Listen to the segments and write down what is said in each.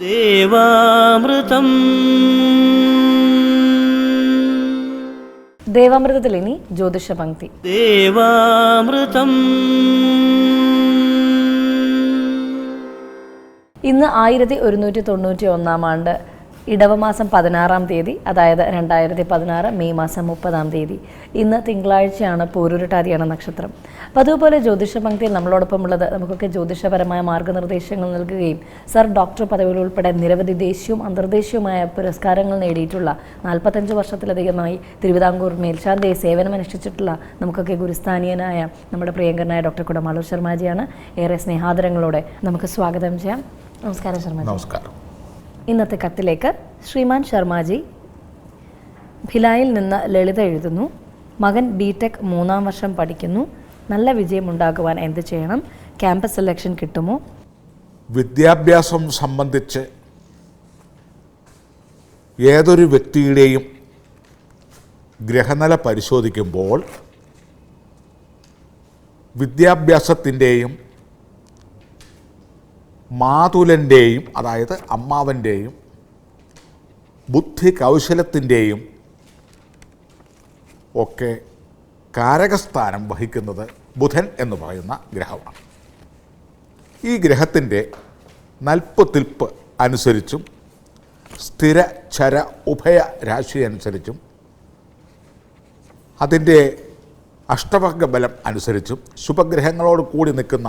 ദേവാമൃതം. ദേവാമൃതത്തിൽ ഇനി ജ്യോതിഷ പങ്ക്തി ദേവാമൃതം. ഇന്ന് ആയിരത്തി ഒരുന്നൂറ്റി തൊണ്ണൂറ്റി ഒന്നാം ആണ്ട് ഇടവമാസം പതിനാറാം തീയതി അതായത് രണ്ടായിരത്തി പതിനാറ് മെയ് മാസം മുപ്പതാം തീയതി. ഇന്ന് തിങ്കളാഴ്ചയാണ് പൂരുരുട്ടാതിയാണ് നക്ഷത്രം. അപ്പോൾ അതുപോലെ ജ്യോതിഷ പങ്ക്തിയിൽ നമ്മളോടൊപ്പം ഉള്ളത് നമുക്കൊക്കെ ജ്യോതിഷപരമായ മാർഗനിർദ്ദേശങ്ങൾ നൽകുകയും സർ ഡോക്ടർ പദവികൾ ഉൾപ്പെടെ നിരവധി ദേശീയവും അന്തർദേശീയവുമായ പുരസ്കാരങ്ങൾ നേടിയിട്ടുള്ള നാൽപ്പത്തഞ്ച് വർഷത്തിലധികമായി തിരുവിതാംകൂർ മേൽശാന്തിയെ സേവനമനുഷ്ഠിച്ചിട്ടുള്ള നമുക്കൊക്കെ ഗുരുസ്ഥാനീയനായ നമ്മുടെ പ്രിയങ്കരനായ ഡോക്ടർ കുടമാളൂർ ശർമാജിയാണ് ഏറെ സ്നേഹാദരങ്ങളോടെ നമുക്ക് സ്വാഗതം ചെയ്യാം. നമസ്കാരം ശർമ്മ നമസ്കാരം. ഇന്നത്തെ കത്തിലേക്ക് ശ്രീമാൻ ശർമാജി ഭിലായിൽ നിന്ന് ലളിത എഴുതുന്നു. മകൻ ബി ടെക് മൂന്നാം വർഷം പഠിക്കുന്നു. നല്ല വിജയം ഉണ്ടാകുവാൻ എന്ത് ചെയ്യണം? ക്യാമ്പസ് സെലക്ഷൻ കിട്ടുമോ? വിദ്യാഭ്യാസം സംബന്ധിച്ച് ഏതൊരു വ്യക്തിയുടെയും ഗ്രഹനില പരിശോധിക്കുമ്പോൾ വിദ്യാഭ്യാസത്തിന്റെയും മാതുലന്റെയും അതായത് അമ്മാവന്റെയും ബുദ്ധി കൗശലത്തിന്റെയും ഒക്കെ കാരകസ്ഥാനം വഹിക്കുന്നത് ബുധൻ എന്ന് പറയുന്ന ഗ്രഹമാണ്. ഈ ഗ്രഹത്തിന്റെ നൽപ്പത്തിൽപ്പ് അനുസരിച്ചും സ്ഥിര ചര ഉഭയ രാശി അനുസരിച്ചും അതിന്റെ അഷ്ടവർഗ ബലം അനുസരിച്ചും ശുഭഗ്രഹങ്ങളോട് കൂടി നിൽക്കുന്ന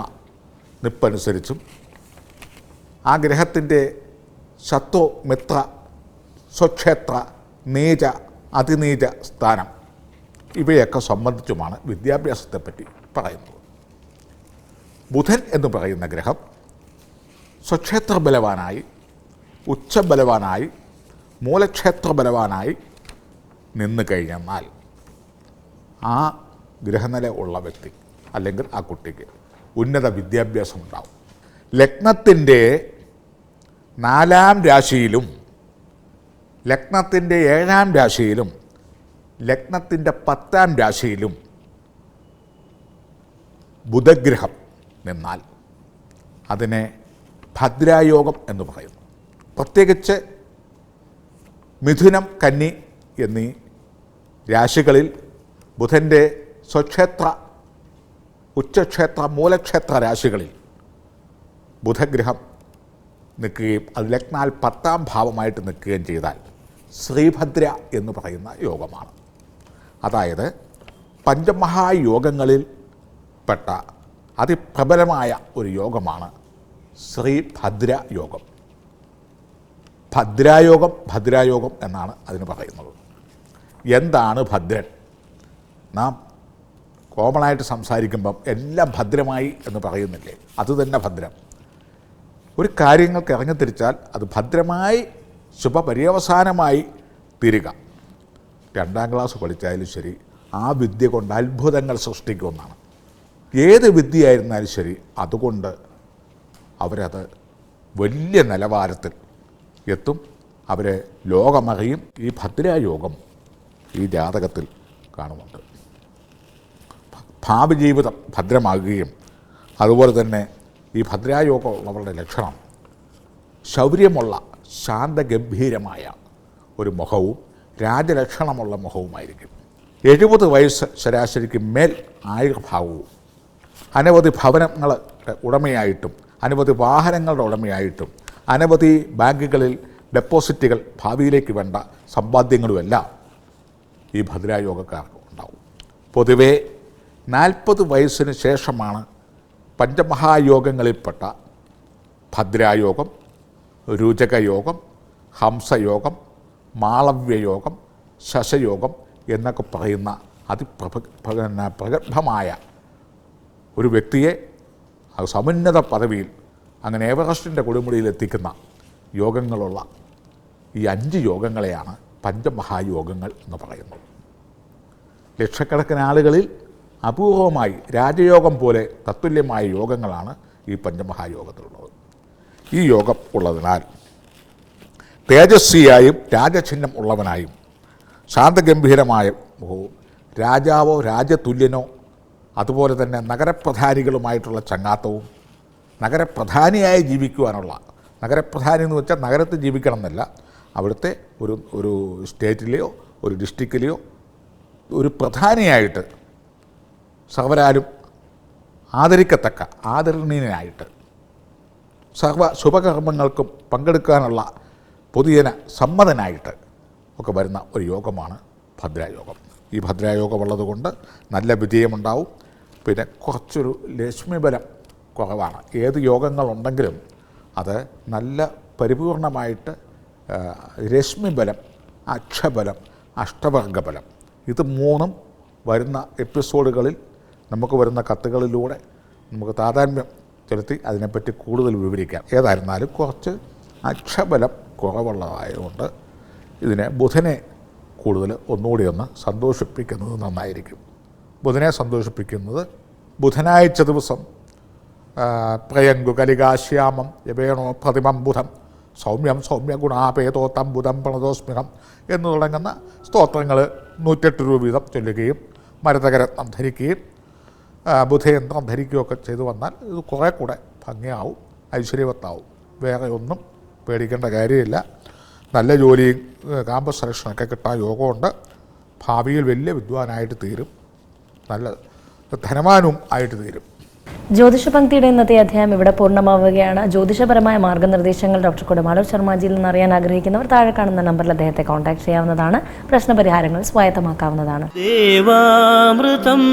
നിപ്പനുസരിച്ചും ആ ഗ്രഹത്തിന്റെ ശത്രു മിത്ര സ്വക്ഷേത്ര നീച അതിനീച സ്ഥാനം. ഇവയൊക്കെ സംബന്ധിച്ചുമാണ് വിദ്യാഭ്യാസത്തെപ്പറ്റി പറയുന്നത്. ബുധൻ എന്ന് പറയുന്ന ഗ്രഹം സ്വക്ഷേത്ര ബലവാനായി ഉച്ചബലവാനായി മൂലക്ഷേത്ര ബലവാനായി നിന്ന് കഴിഞ്ഞെന്നാൽ ആ ഗ്രഹനില ഉള്ള വ്യക്തി അല്ലെങ്കിൽ ആ കുട്ടിക്ക് ഉന്നത വിദ്യാഭ്യാസം ഉണ്ടാവും. ലഗ്നത്തിന്റെ നാലാം രാശിയിലും ലഗ്നത്തിന്റെ ഏഴാം രാശിയിലും ലഗ്നത്തിന്റെ പത്താം രാശിയിലും ബുധഗ്രഹം നിന്നാൽ അതിനെ ഭദ്രായോഗം എന്ന് പറയുന്നു. പ്രത്യേകിച്ച് മിഥുനം കന്നി എന്നീ രാശികളിൽ ബുധന്റെ സ്വക്ഷേത്ര ഉച്ചക്ഷേത്ര മൂലക്ഷേത്ര രാശികളിൽ ബുധഗ്രഹം നിൽക്കുകയും അത് ലഗ്നാൽ പത്താം ഭാവമായിട്ട് നിൽക്കുകയും ചെയ്താൽ ശ്രീഭദ്ര എന്ന് പറയുന്ന യോഗമാണ്. അതായത് പഞ്ചമഹായോഗങ്ങളിൽ പെട്ട അതിപ്രബലമായ ഒരു യോഗമാണ് ശ്രീഭദ്ര യോഗം. ഭദ്രായോഗം ഭദ്രായോഗം എന്നാണ് അതിന് പറയുന്നത്. എന്താണ് ഭദ്രൻ? നാം കോമണായിട്ട് സംസാരിക്കുമ്പം എല്ലാം ഭദ്രമായി എന്ന് പറയുന്നില്ലേ? അതുതന്നെ ഭദ്രം. ഒരു കാര്യങ്ങൾക്ക് ഇറങ്ങിത്തിരിച്ചാൽ അത് ഭദ്രമായി ശുഭപര്യവസാനമായി തീരുക. രണ്ടാം ക്ലാസ് പഠിച്ചാലും ശരി ആ വിദ്യ കൊണ്ട് അത്ഭുതങ്ങൾ സൃഷ്ടിക്കുമെന്നാണ് ഏത് വിദ്യയായിരുന്നാലും ശരി അതുകൊണ്ട് അവരത് വലിയ നിലവാരത്തിൽ എത്തും. അവരെ ലോകമറിയും. ഈ ഭദ്രായോഗം ഈ ജാതകത്തിൽ കാണുന്നുണ്ട്. ഭാവി ജീവിതം ഭദ്രമാകുകയും അതുപോലെ തന്നെ ഈ ഭദ്രായോഗം ഭദ്രായോഗമുള്ളവരുടെ ലക്ഷണം. ശൗര്യമുള്ള ശാന്തഗംഭീരമായ ഒരു മുഖവും രാജലക്ഷണമുള്ള മുഖവുമായിരിക്കും. എഴുപത് വയസ്സ് ശരാശരിക്ക് മേൽ ആയുർഭാവവും അനവധി ഭവനങ്ങൾ ഉടമയായിട്ടും അനവധി വാഹനങ്ങളുടെ ഉടമയായിട്ടും അനവധി ബാങ്കുകളിൽ ഡെപ്പോസിറ്റുകൾ ഭാവിയിലേക്ക് വേണ്ട സമ്പാദ്യങ്ങളുമെല്ലാം ഈ ഭദ്രായോഗക്കാർക്ക് ഉണ്ടാവും. പൊതുവേ നാൽപ്പത് വയസ്സിന് ശേഷമാണ് പഞ്ചമഹായോഗങ്ങളിൽപ്പെട്ട ഭദ്രായോഗം രുചകയോഗം ഹംസയോഗം മാളവ്യയോഗം ശശയോഗം എന്നൊക്കെ പറയുന്ന അതിപ്രഭ പ്രഗത്ഭമായ ഒരു വ്യക്തിയെ സമുന്നത പദവിയിൽ അങ്ങനെ എവറസ്റ്റിന്റെ കൊടുമുടിയിൽ എത്തിക്കുന്ന യോഗങ്ങളുള്ള ഈ അഞ്ച് യോഗങ്ങളെയാണ് പഞ്ചമഹായോഗങ്ങൾ എന്ന് പറയുന്നത്. ലക്ഷക്കണക്കിന് ആളുകളിൽ അപൂർവമായി രാജയോഗം പോലെ തത്തുല്യമായ യോഗങ്ങളാണ് ഈ പഞ്ചമഹായോഗത്തിലുള്ളത്. ഈ യോഗം ഉള്ളതിനാൽ തേജസ്വിയായും രാജചിഹ്നം ഉള്ളവനായും ശാന്തഗംഭീരമായ രാജാവോ രാജതുല്യനോ അതുപോലെ തന്നെ നഗരപ്രധാനികളുമായിട്ടുള്ള ചങ്ങാത്തവും നഗരപ്രധാനിയായി ജീവിക്കുവാനുള്ള നഗരപ്രധാനി എന്ന് വെച്ചാൽ നഗരത്തിൽ ജീവിക്കണം എന്നല്ല അവിടുത്തെ ഒരു ഒരു സ്റ്റേറ്റിലെയോ ഒരു ഡിസ്ട്രിക്റ്റിലെയോ ഒരു പ്രധാനിയായിട്ട് സർവരാലും ആദരിക്കത്തക്ക ആദരണീയനായിട്ട്. സർവ ശുഭകർമ്മങ്ങൾക്കും പങ്കെടുക്കാനുള്ള പൊതുജന സമ്മതനായിട്ട് ഒക്കെ വരുന്ന ഒരു യോഗമാണ് ഭദ്രായോഗം. ഈ ഭദ്രായോഗം ഉള്ളതുകൊണ്ട് നല്ല വിജയമുണ്ടാവും. പിന്നെ കുറച്ചൊരു ലക്ഷ്മിബലം കുറവാണ്. ഏത് യോഗങ്ങളുണ്ടെങ്കിലും അത് നല്ല പരിപൂർണമായിട്ട് രശ്മിബലം അക്ഷബലം അഷ്ടവർഗബലം ഇത് മൂന്നും വരുന്ന എപ്പിസോഡുകളിൽ നമുക്ക് വരുന്ന കത്തുകളിലൂടെ നമുക്ക് താതാത്മ്യം ചെലുത്തി അതിനെപ്പറ്റി കൂടുതൽ വിവരിക്കാം. ഏതായിരുന്നാലും കുറച്ച് അക്ഷബലം കുറവുള്ളതായതുകൊണ്ട് ഇതിനെ ബുധനെ കൂടുതൽ ഒന്നുകൂടി ഒന്ന് സന്തോഷിപ്പിക്കുന്നത് നന്നായിരിക്കും. ബുധനെ സന്തോഷിപ്പിക്കുന്നത് ബുധനാഴ്ച ദിവസം പ്രയങ്കു കലികാശ്യാമം യവേണോ പ്രതിമം ബുധം സൗമ്യം സൗമ്യ ഗുണാപേതോത്തം ബുധം പ്രണതോസ്മികം എന്ന് തുടങ്ങുന്ന സ്തോത്രങ്ങൾ നൂറ്റെട്ട് രൂപ വീതം ചൊല്ലുകയും മരതകരത്നം ധരിക്കുകയും ബുധയന്ത്രം ധരിക്കുകയൊക്കെ ചെയ്തു വന്നാൽ ഇത് കുറേ കൂടെ ഭംഗിയാവും ഐശ്വര്യവത്താവും. വേറെ ഒന്നും പേടിക്കേണ്ട കാര്യമില്ല. നല്ല ജോലിയും കാമ്പസ് സെലക്ഷനൊക്കെ കിട്ടാൻ യോഗമുണ്ട്. ഭാവിയിൽ വലിയ വിദ്വാനായിട്ട് തീരും. നല്ല ധനവാനും ആയിട്ട് തീരും. ജ്യോതിഷ പങ്ക്തിയുടെ ഇന്നത്തെ അധ്യായം ഇവിടെ പൂർണമാവുകയാണ്. ജ്യോതിഷപരമായ മാർഗനിർദ്ദേശങ്ങൾ ഡോക്ടർ കുടമാളൂർ ശർമാജിയിൽ നിന്ന് അറിയാൻ ആഗ്രഹിക്കുന്നവർ താഴെ കാണുന്ന നമ്പറിൽ അദ്ദേഹത്തെ കോൺടാക്ട് ചെയ്യാവുന്നതാണ്. പ്രശ്നപരിഹാരങ്ങൾ സ്വായത്തമാക്കാവുന്നതാണ്. ദേവാമൃതം